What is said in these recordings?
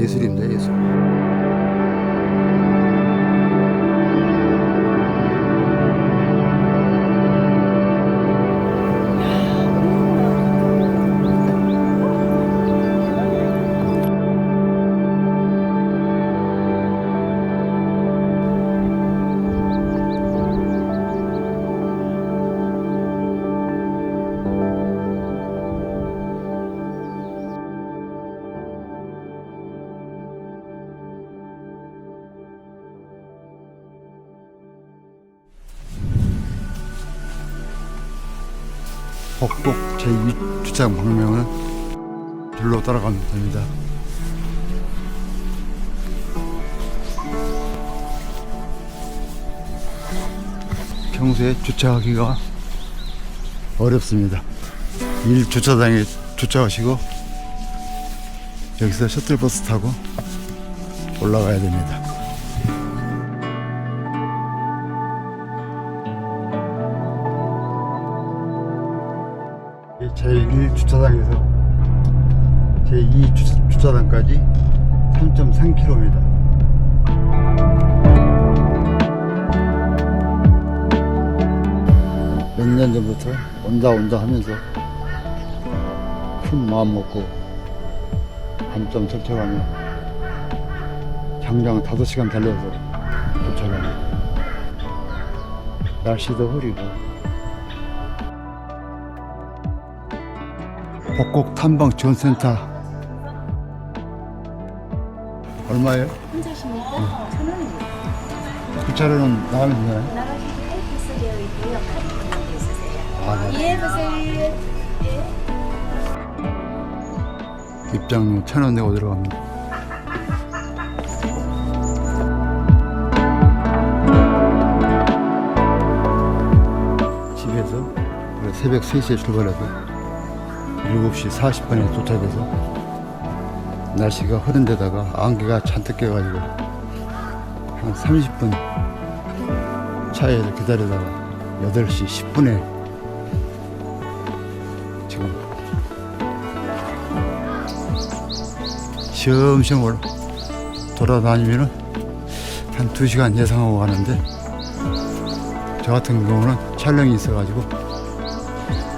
예술입 복곡 제2 주차장 방면은 길로 따라가면 됩니다. 평소에 주차하기가 어렵습니다. 1주차장에 주차하시고 여기서 셔틀버스 타고 올라가야 됩니다. 제1 주차장에서 제2 주차장까지 3.3km입니다. 몇년 전부터 온다 온다 하면서 큰 마음 먹고 밤잠 설쳐가며 장장 5시간 달려서 도착합니다. 날씨도 흐리고 복곡 탐방 지원센터 얼마예요? 혼자십니까? 천 원입니다. 그 차로는 나가면 되나요? 나가시기 패스되어 있고요. 카드 있으세요. 아, 네. 예, 보세요. 예. 입장료 천 원 내고 들어갑니다. 집에서 새벽 3시에 출발해서 7시 40분에 도착해서 날씨가 흐린 데다가 안개가 잔뜩 껴가지고 한 30분 차에서 기다리다가 8시 10분에 지금 시험시험 올- 돌아다니면은 한 2시간 예상하고 가는데 저 같은 경우는 촬영이 있어가지고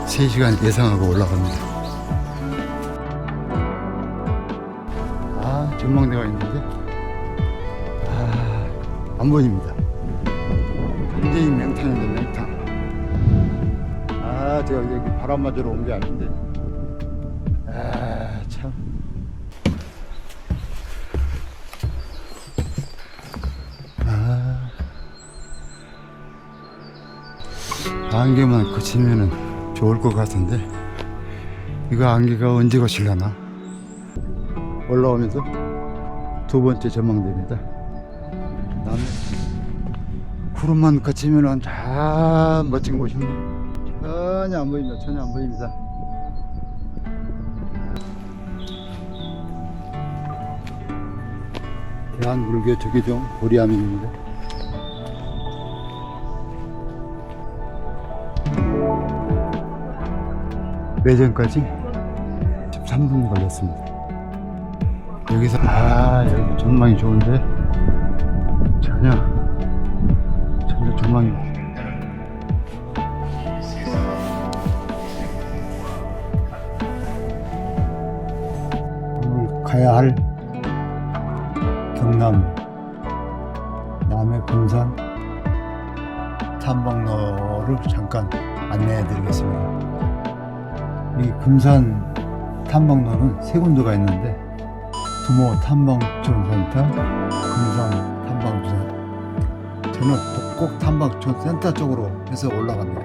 3시간 예상하고 올라갑니다. 전망대가 있는데 아, 안 보입니다. 굉장히 맹탕인데 맹탕. 아, 제가 여기 바람 맞으러 온 게 아닌데. 아, 참. 아. 안개만 그치면은 좋을 것 같은데 이거 안개가 언제 거칠려나 올라오면서 두 번째 전망대입니다. 남해. 구름만 그치면은 참 멋진 곳인데 전혀 안 보입니다. 전혀 안 보입니다. 대한불교 조계종 보리암입니다. 매점까지 13분 걸렸습니다. 여기서 아 여기 전망이 좋은데? 전혀. 전혀 전망이 오늘 가야 할 경남 남해 금산 탐방로를 잠깐 안내해 드리겠습니다. 이 금산 탐방로는 세 군데가 있는데 두모 탐방촌센터, 금산 탐방촌. 저는 복곡 탐방촌센터 쪽으로 해서 올라갑니다.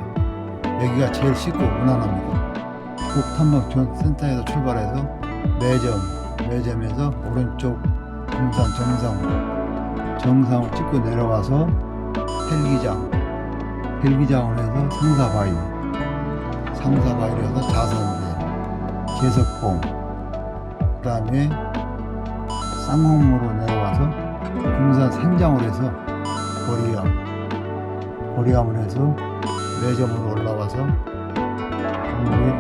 여기가 제일 쉽고 무난합니다. 북 탐방촌 센터에서 출발해서 매점, 매점에서 오른쪽 금산 정상, 정상을 찍고 내려가서 헬기장, 헬기장을 해서 성사바위, 상사바위에서 자선대, 제석봉, 그 다음에 쌍홍으로 내려와서 금산 생장을 해서 보리암, 보리암을 해서 매점으로 올라와서 강릉의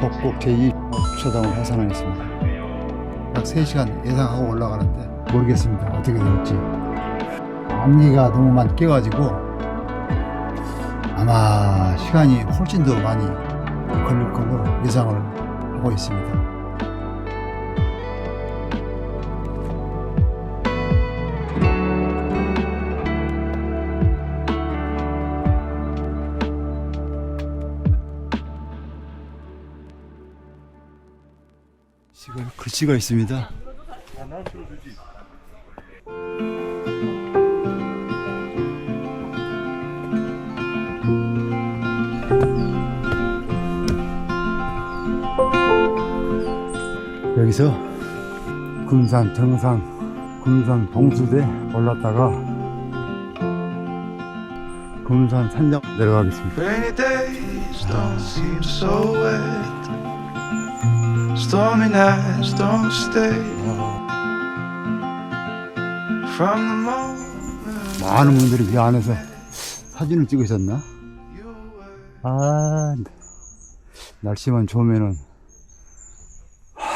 복곡 제2 주차장을 해산하겠습니다. 약 3시간 예상하고 올라가는데 모르겠습니다. 어떻게 될지. 암기가 너무 많이 깨가지고 아마 시간이 훨씬 더 많이 걸릴 걸로 예상을 하고 있습니다. 글씨가 있습니다. 여기서 금산 정상 금산 봉수대 올랐다가 금산 산장 내려가겠습니다. Stormy nights don't stay. From the moment 많은 분들이 이 안에서 사진을 찍으셨나? 아, 날씨만 좋으면은 하,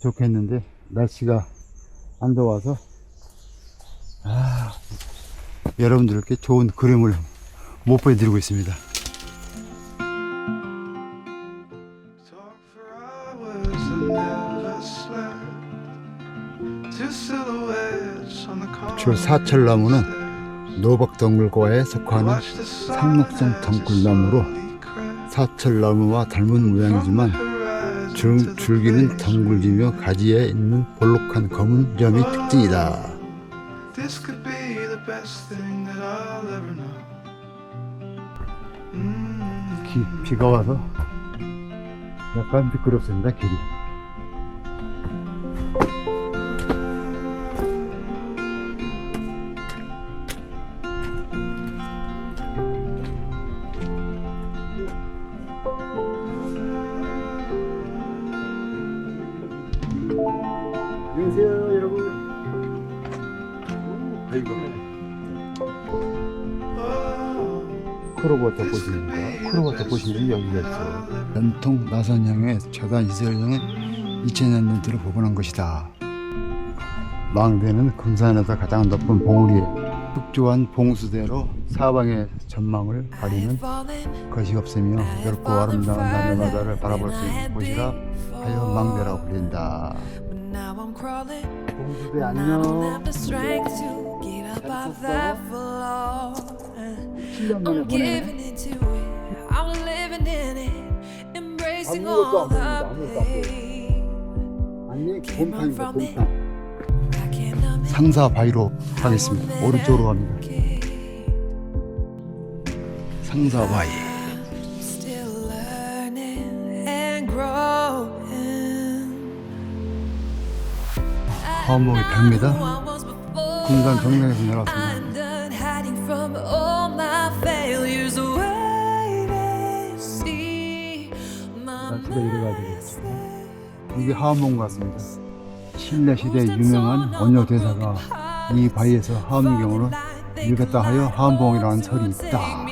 좋겠는데 날씨가 안 좋아서 아, 여러분들께 좋은 그림을 못 보여드리고 있습니다. 저 사철나무는 노박덩굴과에 속하는 상록성 덩굴나무로 사철나무와 닮은 모양이지만 줄, 줄기는 덩굴지며 가지에 있는 볼록한 검은 점이 특징이다. 비, 비가 와서 약간 미끄럽습니다 길이 덮보십니까? 크로버 덮보시는 여기가 있어. 전통 나선형의 저단 이설형의 2000년 들어 복원한 것이다. 망대는 금산에서 가장 높은 봉우리에 tuk조한 봉수대로 사방의 전망을 가리는 것이 없으며 넓고 아름다운 남해 바다를 바라볼 수 있는 곳이라 하여 망대라고 불린다. 봉수대 안녕. 7년 만에 I'm 보네. giving it to it. I'm living in it. Embracing 아무것도 all 안 the 보입니다. 아무것도 안 pain. 아니 곰탕입니다 곰탕. I can't numb it. 상사 바위로 가겠습니다. 오른쪽으로 갑니다. 상사 바위. Was before. 군산 정상에서 내려왔습니다. From all my failures. Wait and see. My 날씨가 이래가지고. mistakes. 이게 하원목 같습니다. 신라 시대의 유명한 원효 대사가 이 바위에서 하원경으로 읽었다 하여 하원봉이라는 설이 있다.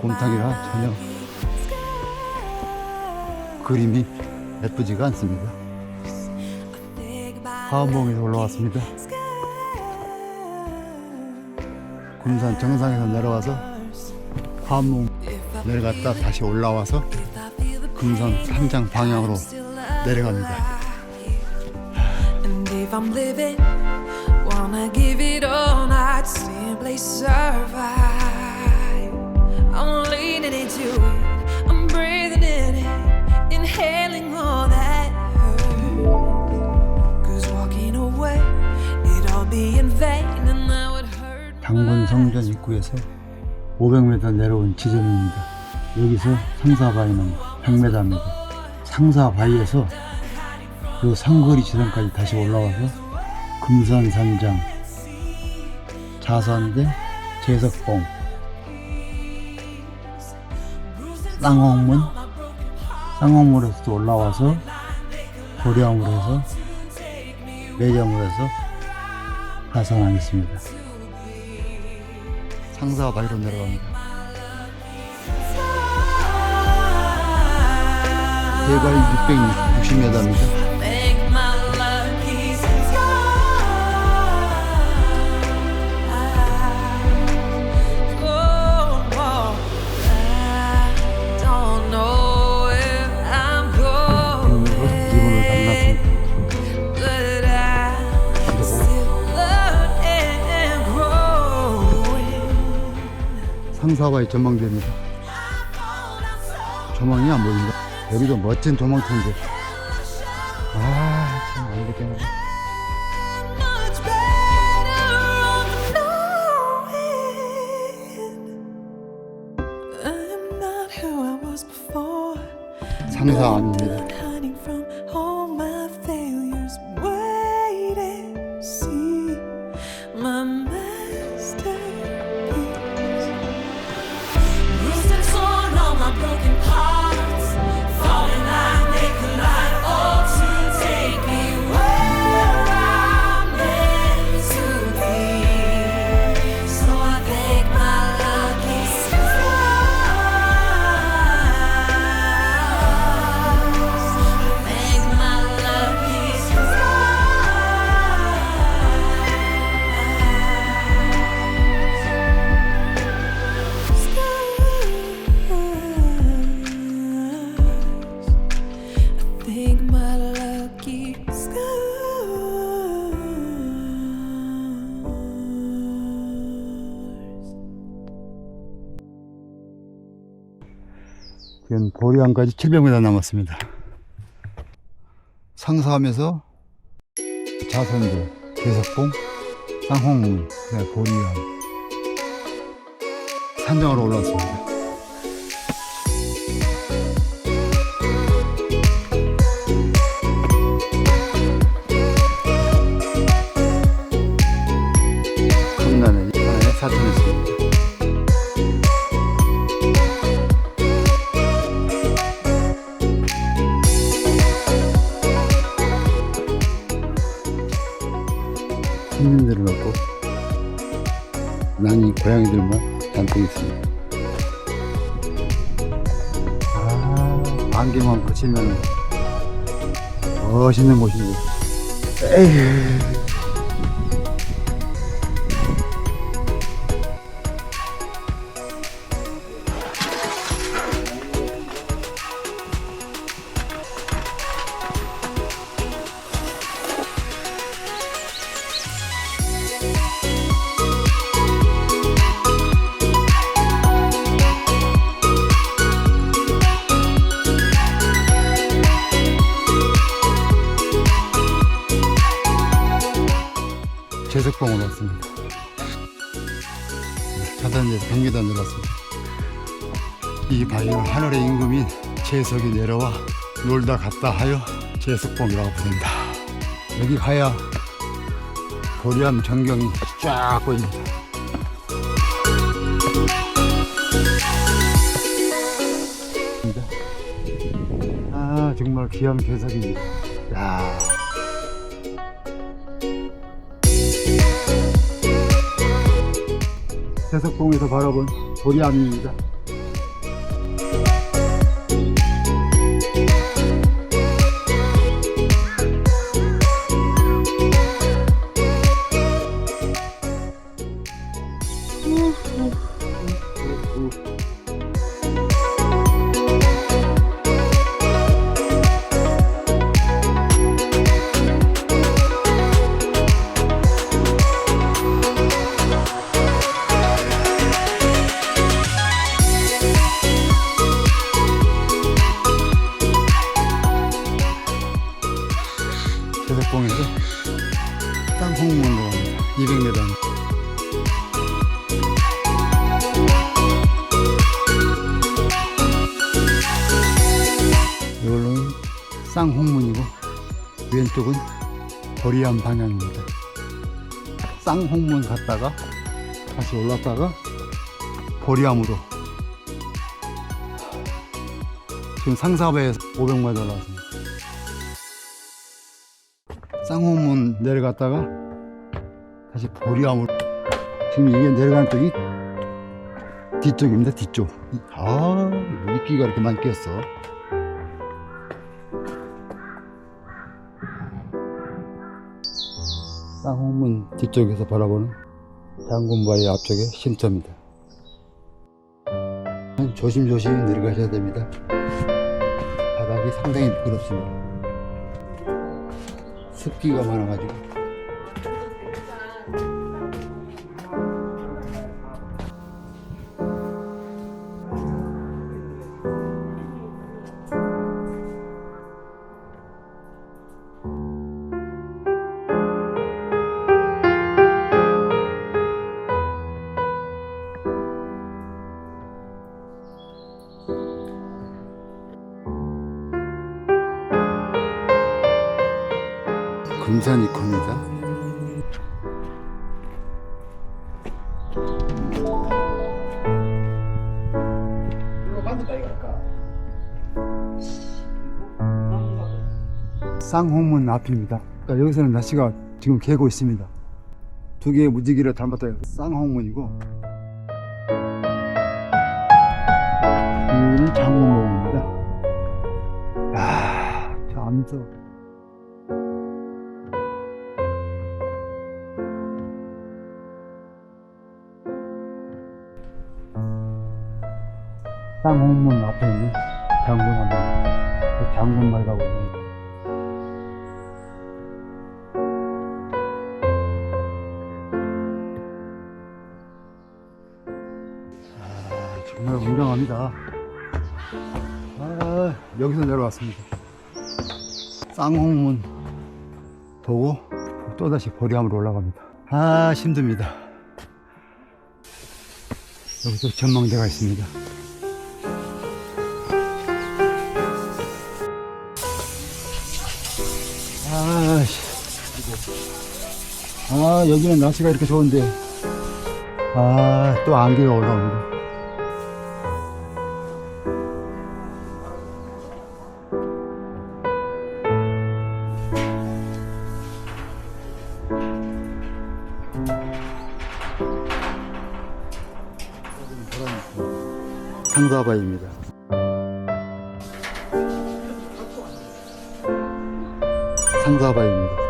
곰탕이라 전혀 그림이 예쁘지가 않습니다. 하원봉에서 올라왔습니다. 금산 정상에서 내려와서 하원봉 내려갔다 다시 올라와서 금산 산장 방향으로 내려갑니다. Hurt. 당군 성전 입구에서 500m 내려온 지점입니다. 여기서 상사바위는 100m입니다. 상사바위에서 그 상거리 지점까지 다시 올라와서 금산산장, 자산대, 제석봉, 쌍홍문, 쌍홍문에서 또 올라와서 고령으로 해서 매점으로 해서 하산하겠습니다. 상사와 바위로 내려갑니다. 대발 660m입니다. 상사와의 전망대입니다. 조망이 안 보인다. 여기도 멋진 조망터인데. 아, 참, 안 되겠네. Before. 상사암입니다. 지금 보리항까지 700m 남았습니다. 상사하면서 자선도, 계석봉, 쌍홍문, 그다음에 보리항 산정으로 올라왔습니다. 난 이 고양이들만 잔뜩 있습니다. 아, 안개만 거치면 멋있는 곳인데. 에휴. 경기단 들어왔습니다. 이 바위는 하늘의 임금인 제석이 내려와 놀다 갔다 하여 제석봉이라고 부릅니다. 여기 가야 보리암 전경이 쫙 보입니다. 아 정말 귀한 개석입니다. 야. 세석봉에서 바라본 보리암입니다. 쪽은 거리암 방향입니다. 쌍홍문 갔다가 다시 올랐다가 거리암으로 지금 상사배에서 500m 올라왔습니다. 쌍홍문 내려갔다가 다시 보리암으로 지금 이게 내려가는 쪽이 뒤쪽입니다 뒤쪽 아 미끼가 이렇게 많이 꼈어 쌍홍문 뒤쪽에서 바라보는 장군바위 앞쪽의 쉼터입니다. 조심조심 내려가셔야 됩니다. 바닥이 상당히 미끄럽습니다. 습기가 많아가지고. 금산이 큽니다. 쌍홍문 앞입니다. 그러니까 여기서는 날씨가 지금 개고 있습니다. 두 개의 무지개를 닮았다 해서 쌍홍문이고 여기는 장문봉입니다. 야, 저 암석. 쌍홍문 앞에 있는 장군합니다. 그 장군말이라고 합니다. 아, 정말 웅장합니다. 아, 여기서 내려왔습니다. 쌍홍문 보고 또다시 보리암으로 올라갑니다. 아, 힘듭니다. 여기도 전망대가 있습니다. 아, 아, 여기는 날씨가 이렇게 좋은데, 아, 또 안개가 올라옵니다. 상사바입니다. 상사바입니다.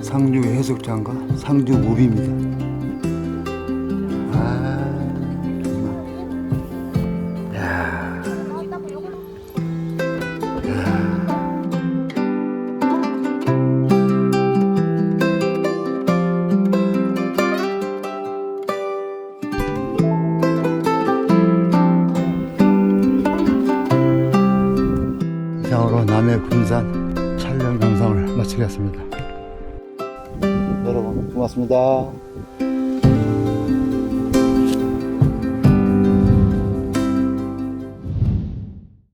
상주 해수욕장과 상주 무비입니다. 촬영 영상을 마치겠습니다. 여러분 고맙습니다.